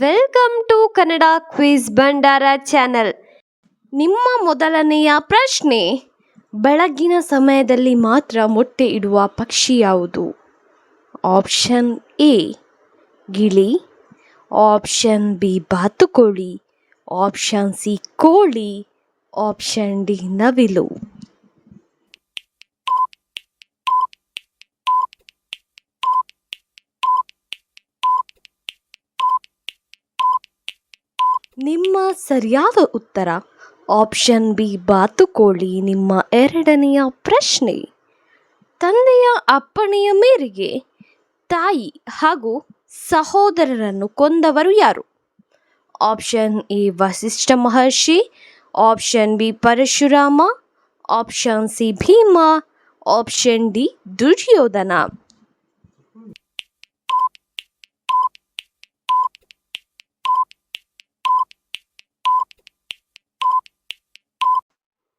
Welcome to Kannada quiz Bhandara channel ನಿಮ್ಮ ಮೊದಲನೆಯ ಪ್ರಶ್ನೆ, ಬೆಳಗಿನ ಸಮಯದಲ್ಲಿ ಮಾತ್ರ ಮೊಟ್ಟೆ ಇಡುವ ಪಕ್ಷಿ ಯಾವುದು? ಆಪ್ಷನ್ ಎ ಗಿಳಿ. ಆಪ್ಷನ್ ಬಿ ಬಾತುಕೋಳಿ. ಆಪ್ಷನ್ ಸಿ ಕೋಳಿ. ಆಪ್ಷನ್ ಡಿ ನವಿಲು. ನಿಮ್ಮ ಸರಿಯಾದ ಉತ್ತರ? ಆಪ್ಷನ್ ಬಿ, ಬಾತುಕೋಳಿ, ನಿಮ್ಮ ಎರಡನೆಯ ಪ್ರಶ್ನೆ. ತಂದೆಯ ಅಪ್ಪಣೆಯ ಮೇರೆಗೆ ತಾಯಿ ಹಾಗೂ ಸಹೋದರರನ್ನು ಕೊಂದವರು ಯಾರು? Option A, Vasishtha Maharshi. Option B, Parashurama. Option C, Bhima. Option D, Duryodhana.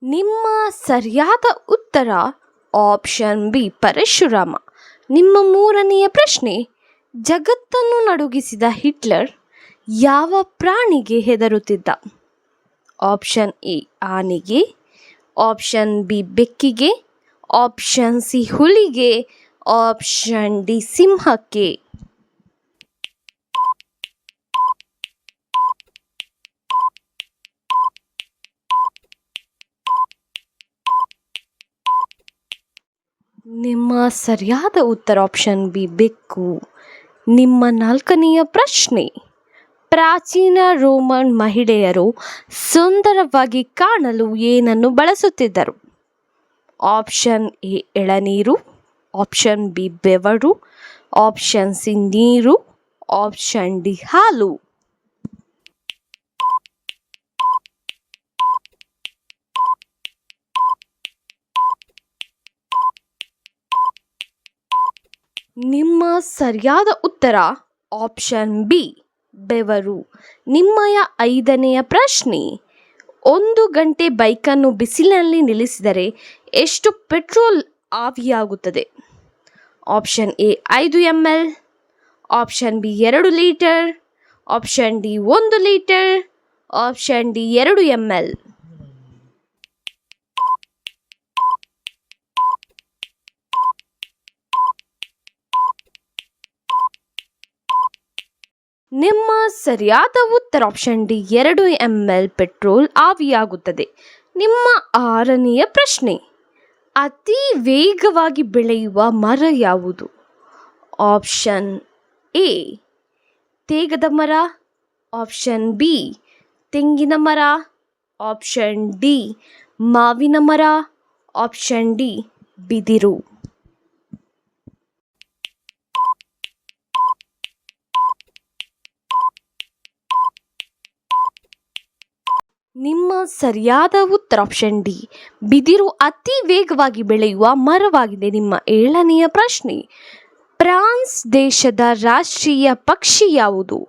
ನಿಮ್ಮ ಸರಿಯಾದ ಉತ್ತರ ಆಪ್ಷನ್ ಬಿ, ಪರಶುರಾಮ. ನಿಮ್ಮ ಮೂರನೆಯ ಪ್ರಶ್ನೆ, ಜಗತ್ತನ್ನು ನಡುಗಿಸಿದ ಹಿಟ್ಲರ್ ಯಾವ ಪ್ರಾಣಿಗೆ ಹೆದರುತ್ತಿದ್ದ? ಆಪ್ಷನ್ ಎ, ಆನೆಗೆ. ಆಪ್ಷನ್ ಬಿ, ಬೆಕ್ಕಿಗೆ. ಆಪ್ಷನ್ ಸಿ, ಹುಲಿಗೆ. ಆಪ್ಷನ್ ಡಿ, ಸಿಂಹಕ್ಕೆ. ನಿಮ್ಮ ಸರಿಯಾದ ಉತ್ತರ ಆಪ್ಷನ್ ಬಿ ಬೆಕ್ಕು. ನಿಮ್ಮ ನಾಲ್ಕನೆಯ ಪ್ರಶ್ನೆ. ಪ್ರಾಚೀನ ರೋಮನ್ ಮಹಿಳೆಯರು ಸುಂದರವಾಗಿ ಕಾಣಲು ಏನನ್ನು ಬಳಸುತ್ತಿದ್ದರು? ಆಪ್ಷನ್ ಎ ಎಳನೀರು ಆಪ್ಷನ್ ಬಿ ಬೆವರು ಆಪ್ಷನ್ ಸಿ ನೀರು ಆಪ್ಷನ್ ಡಿ ಹಾಲು. ನಿಮ್ಮ ಸರಿಯಾದ ಉತ್ತರ ಆಪ್ಷನ್ ಬಿ, ಬೆವರು. ನಿಮ್ಮಯ ಐದನೆಯ ಪ್ರಶ್ನೆ, ಒಂದು ಗಂಟೆ ಬೈಕನ್ನು ಬಿಸಿಲಿನಲ್ಲಿ ನಿಲ್ಲಿಸಿದರೆ ಎಷ್ಟು ಪೆಟ್ರೋಲ್ ಆವಿಯಾಗುತ್ತದೆ? ಆಪ್ಷನ್ ಎ, ಐದು ಎಂ ಎಲ್ ಆಪ್ಷನ್ ಬಿ, ಎರಡು ಲೀಟರ್. ಆಪ್ಷನ್ ಡಿ, ಒಂದು ಲೀಟರ್. ಆಪ್ಷನ್ ಡಿ, ಎರಡು ಎಂ ಎಲ್ ನಿಮ್ಮ ಸರಿಯಾದ ಉತ್ತರ ಆಪ್ಷನ್ ಡಿ ಎರಡು ಎಂ ಎಲ್ ಪೆಟ್ರೋಲ್ ಆವಿಯಾಗುತ್ತದೆ. ನಿಮ್ಮ ಆರನೆಯ ಪ್ರಶ್ನೆ, ಅತಿ ವೇಗವಾಗಿ ಬೆಳೆಯುವ ಮರ ಯಾವುದು? ಆಪ್ಷನ್ ಎ ತೇಗದ ಮರ. ಆಪ್ಷನ್ ಬಿ ತೆಂಗಿನ ಮರ. ಆಪ್ಷನ್ ಡಿ ಮಾವಿನ ಮರ. ಆಪ್ಷನ್ ಡಿ ಬಿದಿರು. ನಿಮ್ಮ ಸರಿಯಾದ ಉತ್ತರ ಆಪ್ಷನ್ ಡಿ. ಬಿದಿರು ಅತಿ ವೇಗವಾಗಿ ಬೆಳೆಯುವ ಮರವಾಗಿದೆ ನಿಮ್ಮ ಏಳನೆಯ ಪ್ರಶ್ನೆ. ಫ್ರಾನ್ಸ್ ದೇಶದ ರಾಷ್ಟ್ರೀಯ ಪಕ್ಷಿ ಯಾವುದು?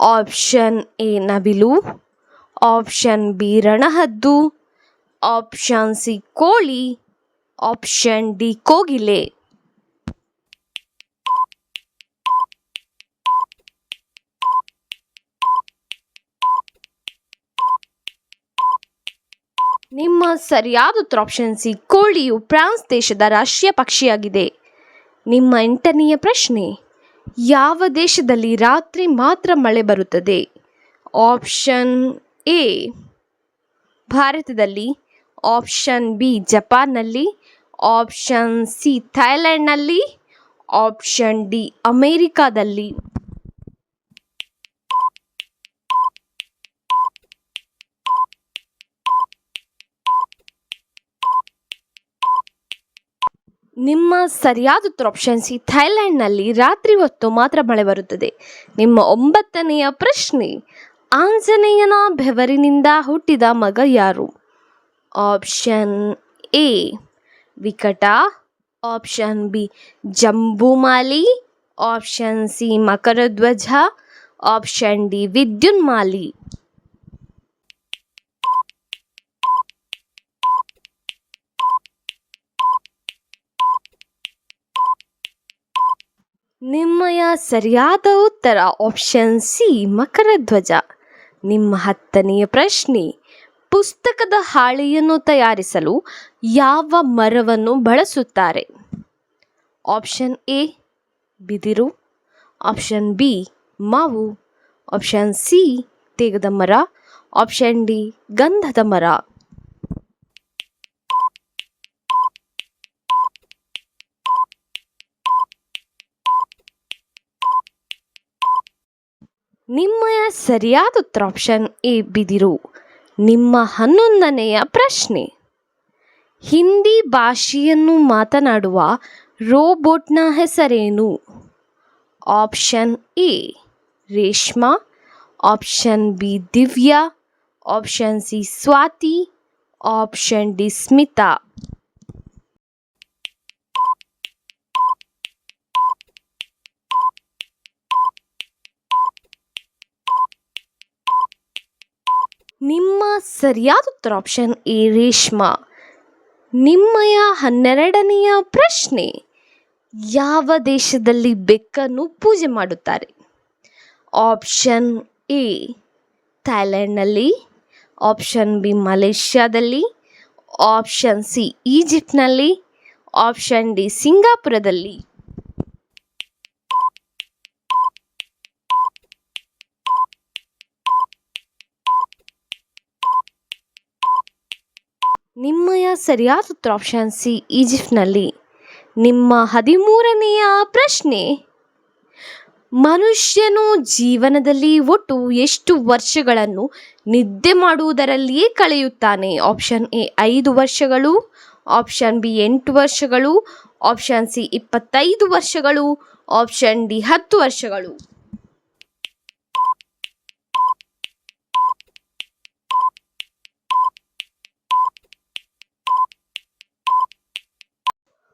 ಆಪ್ಷನ್ ಎ, ನವಿಲು. ಆಪ್ಷನ್ ಬಿ, ರಣಹದ್ದು. ಆಪ್ಷನ್ ಸಿ, ಕೋಳಿ. ಆಪ್ಷನ್ ಡಿ, ಕೋಗಿಲೆ. ನಿಮ್ಮ ಸರಿಯಾದ ಉತ್ತರ ಆಪ್ಷನ್ ಸಿ, ಕೋಳಿಯು ಫ್ರಾನ್ಸ್ ದೇಶದ ರಾಷ್ಟ್ರೀಯ ಪಕ್ಷಿಯಾಗಿದೆ. ನಿಮ್ಮ ಎಂಟನೆಯ ಪ್ರಶ್ನೆ, ಯಾವ ದೇಶದಲ್ಲಿ ರಾತ್ರಿ ಮಾತ್ರ ಮಳೆ ಬರುತ್ತದೆ? ಆಪ್ಷನ್ ಎ ಭಾರತದಲ್ಲಿ. ಆಪ್ಷನ್ ಬಿ ಜಪಾನ್ನಲ್ಲಿ. ಆಪ್ಷನ್ ಸಿ ಥೈಲ್ಯಾಂಡ್ನಲ್ಲಿ ಆಪ್ಷನ್ ಡಿ ಅಮೇರಿಕಾದಲ್ಲಿ. ನಿಮ್ಮ ಸರಿಯಾದ ಉತ್ತರ ಆಪ್ಷನ್ ಸಿ ಥೈಲ್ಯಾಂಡ್ನಲ್ಲಿ ರಾತ್ರಿ ಹೊತ್ತು ಮಾತ್ರ ಮಳೆ ಬರುತ್ತದೆ. ನಿಮ್ಮ ಒಂಬತ್ತನೆಯ ಪ್ರಶ್ನೆ, ಆಂಜನೇಯನ ಬೆವರಿನಿಂದ ಹುಟ್ಟಿದ ಮಗ ಯಾರು? Option A Vikata. Option B Jambumali option C Makaradhwaja. Option D Vidyunmali. ನಿಮ್ಮಯ ಸರಿಯಾದ ಉತ್ತರ ಆಪ್ಷನ್ ಸಿ ಮಕರಧ್ವಜ ನಿಮ್ಮ ಹತ್ತನೆಯ ಪ್ರಶ್ನೆ, ಪುಸ್ತಕದ ಹಾಳೆಯನ್ನು ತಯಾರಿಸಲು ಯಾವ ಮರವನ್ನು ಬಳಸುತ್ತಾರೆ? ಆಪ್ಷನ್ ಎ ಬಿದಿರು. ಆಪ್ಷನ್ ಬಿ ಮಾವು. ಆಪ್ಷನ್ ಸಿ ತೇಗದ ಮರ. ಆಪ್ಷನ್ ಡಿ ಗಂಧದ ಮರ. ನಿಮ್ಮಯ ಸರಿಯಾದ ಉತ್ತರ ಆಪ್ಷನ್ ಎ ಬಿದಿರು ನಿಮ್ಮ ಹನ್ನೊಂದನೆಯ ಪ್ರಶ್ನೆ. ಹಿಂದಿ ಭಾಷೆಯನ್ನು ಮಾತನಾಡುವ ರೋಬೋಟ್ನ ಹೆಸರೇನು? Option A, Reshma. Option B, Divya. Option C, Swathi. Option D, Smitha. ನಿಮ್ಮ ಸರಿಯಾದ ಉತ್ತರ ಆಪ್ಷನ್ ಎ ರೇಷ್ಮಾ. ನಿಮ್ಮಯ ಹನ್ನೆರಡನೆಯ ಪ್ರಶ್ನೆ, ಯಾವ ದೇಶದಲ್ಲಿ ಬೆಕ್ಕನ್ನು ಪೂಜೆ ಮಾಡುತ್ತಾರೆ? ಆಪ್ಷನ್ ಎ ಥೈಲ್ಯಾಂಡ್ನಲ್ಲಿ ಆಪ್ಷನ್ ಬಿ ಮಲೇಷ್ಯಾದಲ್ಲಿ. ಆಪ್ಷನ್ ಸಿ ಈಜಿಪ್ಟ್ನಲ್ಲಿ. ಆಪ್ಷನ್ ಡಿ ಸಿಂಗಾಪುರದಲ್ಲಿ. ನಿಮ್ಮಯ ಸರಿಯಾದ ಉತ್ತರ ಆಪ್ಷನ್ ಸಿ ಈಜಿಪ್ಟ್ನಲ್ಲಿ ನಿಮ್ಮ ಹದಿಮೂರನೆಯ ಪ್ರಶ್ನೆ, ಮನುಷ್ಯನು ಜೀವನದಲ್ಲಿ ಒಟ್ಟು ಎಷ್ಟು ವರ್ಷಗಳನ್ನು ನಿದ್ದೆ ಮಾಡುವುದರಲ್ಲಿಯೇ ಕಳೆಯುತ್ತಾನೆ? ಆಪ್ಷನ್ ಎ ಐದು ವರ್ಷಗಳು. ಆಪ್ಷನ್ ಬಿ ಎಂಟು ವರ್ಷಗಳು. ಆಪ್ಷನ್ ಸಿ ಇಪ್ಪತ್ತೈದು ವರ್ಷಗಳು. ಆಪ್ಷನ್ ಡಿ ಹತ್ತು ವರ್ಷಗಳು.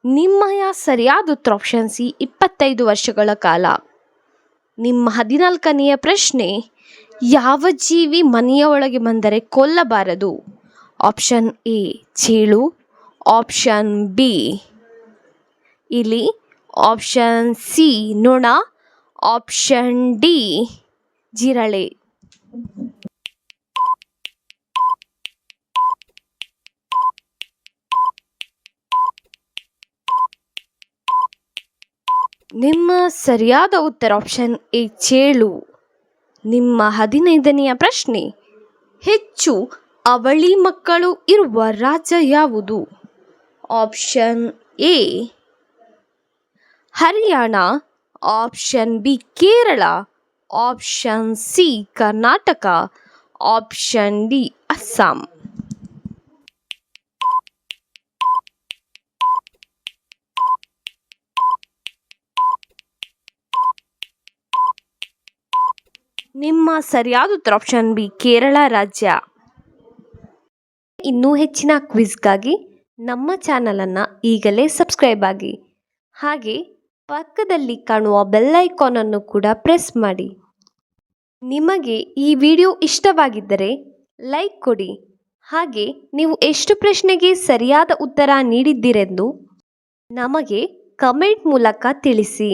ನಿಮ್ಮಯ ಸರಿಯಾದ ಉತ್ತರ ಆಪ್ಷನ್ ಸಿ, ಇಪ್ಪತ್ತೈದು ವರ್ಷಗಳ ಕಾಲ. ನಿಮ್ಮ ಹದಿನಾಲ್ಕನೆಯ ಪ್ರಶ್ನೆ, ಯಾವ ಜೀವಿ ಮನೆಯ ಒಳಗೆ ಬಂದರೆ ಕೊಲ್ಲಬಾರದು? ಆಪ್ಷನ್ ಎ, ಚೇಳು. ಆಪ್ಷನ್ ಬಿ, ಇಲಿ. ಆಪ್ಷನ್ ಸಿ, ನೊಣ. ಆಪ್ಷನ್ ಡಿ, ಜಿರಳೆ. ನಿಮ್ಮ ಸರಿಯಾದ ಉತ್ತರ ಆಪ್ಷನ್ ಎ ಚೇಳು. ನಿಮ್ಮ ಹದಿನೈದನೆಯ ಪ್ರಶ್ನೆ, ಹೆಚ್ಚು ಅವಳಿ ಮಕ್ಕಳು ಇರುವ ರಾಜ್ಯ ಯಾವುದು? Option A Haryana. Option B Kerala. Option C Karnataka. Option D Assam. ನಿಮ್ಮ ಸರಿಯಾದ ಉತ್ತರ ಆಪ್ಷನ್ ಬಿ ಕೇರಳ ರಾಜ್ಯ. ಇನ್ನೂ ಹೆಚ್ಚಿನ ಕ್ವಿಜ್ಗಾಗಿ ನಮ್ಮ ಚಾನಲನ್ನು ಈಗಲೇ ಸಬ್ಸ್ಕ್ರೈಬ್ ಆಗಿ. ಹಾಗೆ ಪಕ್ಕದಲ್ಲಿ ಕಾಣುವ ಬೆಲ್ ಐಕಾನನ್ನು ಕೂಡ ಪ್ರೆಸ್ ಮಾಡಿ. ನಿಮಗೆ ಈ ವಿಡಿಯೋ ಇಷ್ಟವಾಗಿದ್ದರೆ ಲೈಕ್ ಕೊಡಿ. ಹಾಗೆ ನೀವು ಎಷ್ಟು ಪ್ರಶ್ನೆಗೆ ಸರಿಯಾದ ಉತ್ತರ ನೀಡಿದ್ದೀರೆಂದು ನಮಗೆ ಕಮೆಂಟ್ ಮೂಲಕ ತಿಳಿಸಿ.